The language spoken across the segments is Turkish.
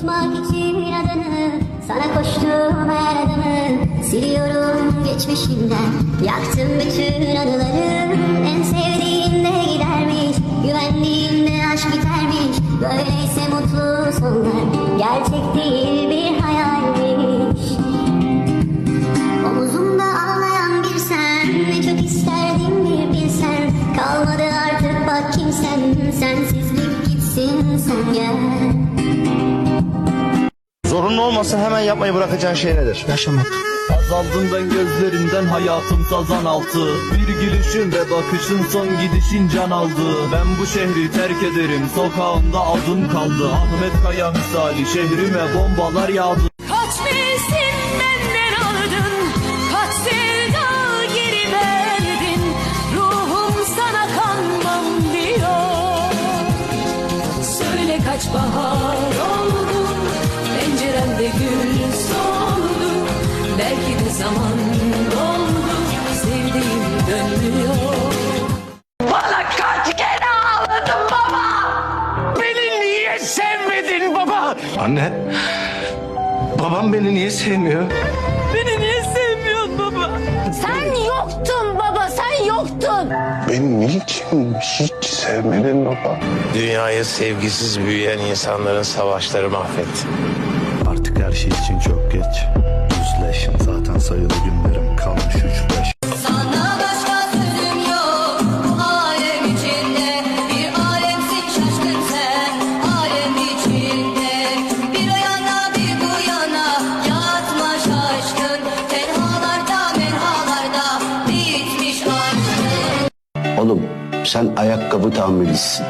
unutmak için adını Sana koştum her adımı Siliyorum geçmişimden. Yaktım bütün anıları En sevdiğinde gidermiş Güvendiğinde aşk bitermiş. Böyleyse mutlu sonlar Gerçek değil bir olmasa hemen yapmayı bırakacağın şey nedir? Yaşamak. Azaldım ben gözlerinden hayatım sazan altı Bir gülüşün ve bakışın son gidişin can aldı Ben bu şehri terk ederim sokağında adım kaldı Ahmet Kaya misali şehrime bombalar yağdı zaman doldu Sevdiğim dönmüyor Bana kaç kere ağladın baba? Beni niye sevmedin baba? Anne, babam beni niye sevmiyor? Beni niye sevmiyorsun baba? Sen yoktun baba sen yoktun Beni niçin hiç sevmedin baba? Dünyayı sevgisiz büyüyen insanların savaşları mahvetti. Artık her şey için çok geç. Sen ayakkabı tamircisisin.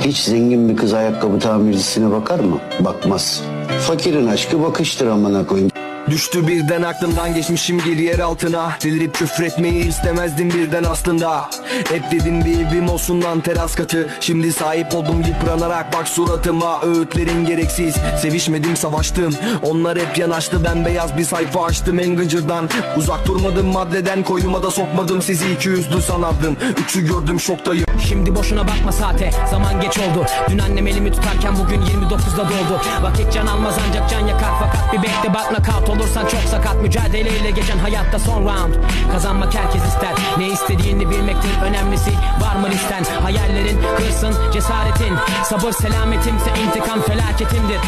Hiç zengin bir kız ayakkabı tamircisine bakar mı? Bakmaz. Fakirin aşkı bakıştır amına koyayım. Düştü birden aklımdan geçmişim gir yer altına. Delirip küfretmeyi istemezdim birden aslında. Hep dedim bir evim olsun lan teras katı. Şimdi sahip oldum yıpranarak bak suratıma. Öğütlerin gereksiz sevişmedim savaştım. Onlar hep yanaştı ben beyaz bir sayfa açtım en gıcırdan. Uzak durmadım maddeden koyuma da sokmadım. Sizi iki yüzlü sanardım Üçü gördüm şoktayım. Şimdi boşuna bakma saate zaman geç oldu. Dün annem elimi tutarken bugün 29'da doldu Vakit can almaz ancak can yakar. Fakat bir bekle bak nakat olursan çok sakat. Mücadeleyle geçen hayatta son round. Kazanmak herkes ister. Ne istediğini bilmektir önemlisi. Var mı listen? Hayallerin hırsın cesaretin. Sabır selametimse intikam felaketimdir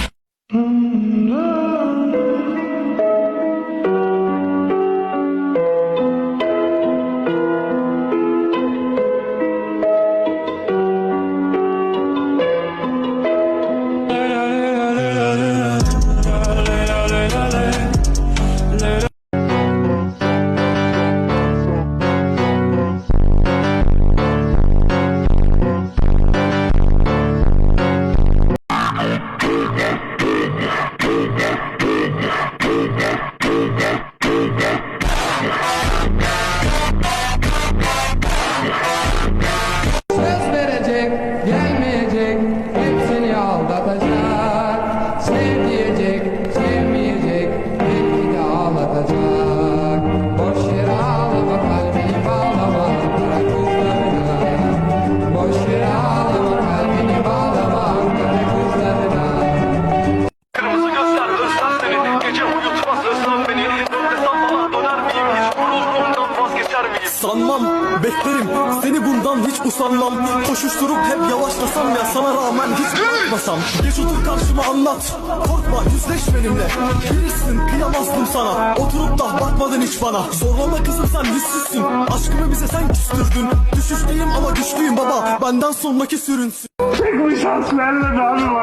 咱们。Beklerim Seni bundan hiç usanmam. Koşuşturup hep yavaşlasam ya Sana rağmen hiç korkmasam Geç otur karşıma anlat Korkma yüzleş benimle. Bilirsin kıyamazdım sana. Oturup da bakmadın hiç bana. Zorlama kızım sen yüzsüzsün. Aşkımı bize sen küstürdün. Düşüşteyim ama güçlüyüm baba. Benden sonraki sürünsün.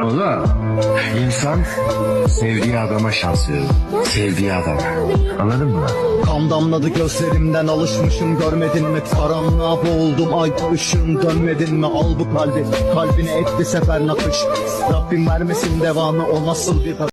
Oğlum insan sevdiği adama şans verir. Sevdiği adama. Anladın mı? Kan damladı gözlerimden alışmışım görmedin mi? Karanlığa boğuldum ay ışığım dönmedin mi? Al bu kalbi kalbine et bir sefer nakış. Rabbim vermesin devamı o nasıl bir